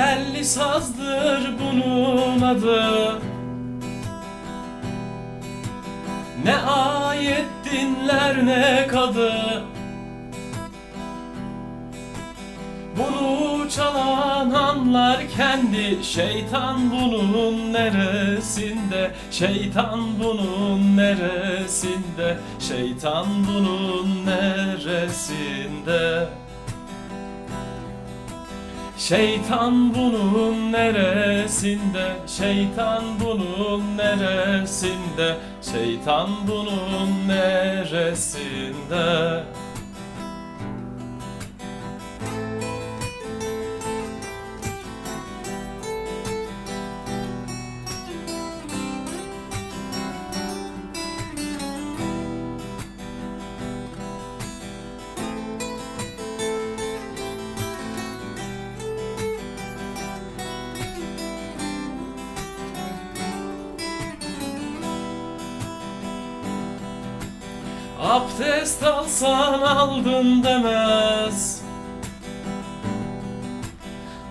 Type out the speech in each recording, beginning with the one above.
Telli sazdır bunun adı. Ne ayet dinler ne kadı. Bunu çalan anlar kendi Şeytan bunun neresinde? Şeytan bunun neresinde? Şeytan bunun neresinde Şeytan bunun neresinde? Şeytan bunun neresinde? Şeytan bunun neresinde Abdest alsan aldın demez.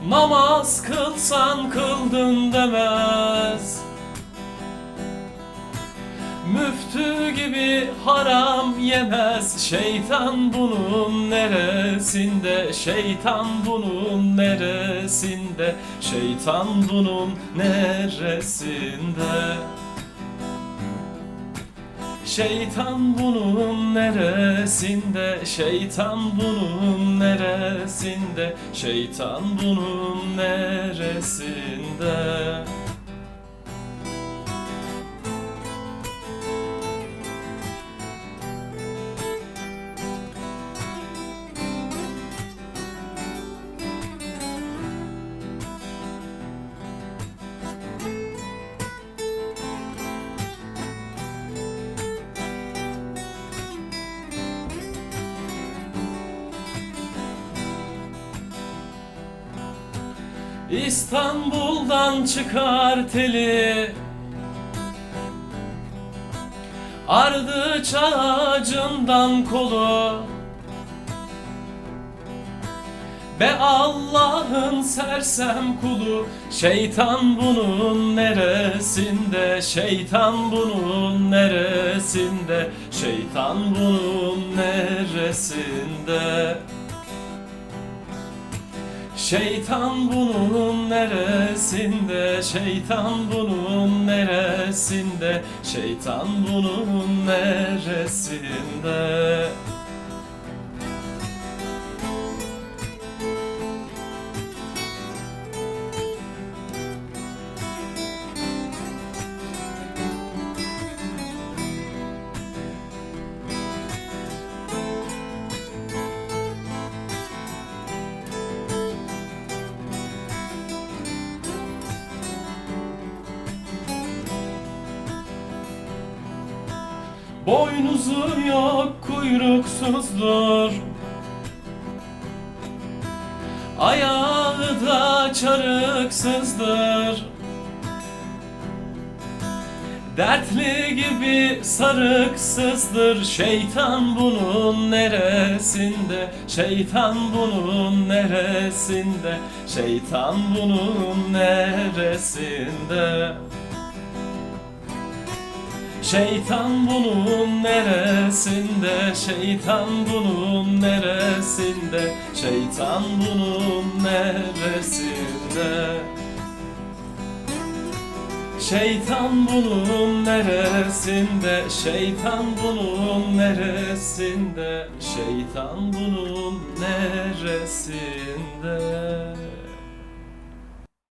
Namaz kılsan kıldın demez. Müftü gibi haram yemez. Şeytan bunun neresinde? Şeytan bunun neresinde? Şeytan bunun neresinde Şeytan bunun neresinde? Şeytan bunun neresinde? Şeytan bunun neresinde? İstanbul'dan çıkar teli. Ardıç ağacından kolu. Be Allah'ın sersem kulu. Şeytan bunun neresinde? Şeytan bunun neresinde? Şeytan bunun neresinde Şeytan bunun neresinde? Şeytan bunun neresinde? Şeytan bunun neresinde? Boynuzu yok kuyruksuzdur. Ayağı da çarıksızdır. Dertli gibi sarıksızdır. Şeytan bunun neresinde? Şeytan bunun neresinde? Şeytan bunun neresinde Şeytan bunun neresinde? Şeytan bunun neresinde? Şeytan bunun neresinde? Şeytan bunun neresinde? Şeytan bunun neresinde? Şeytan bunun neresinde?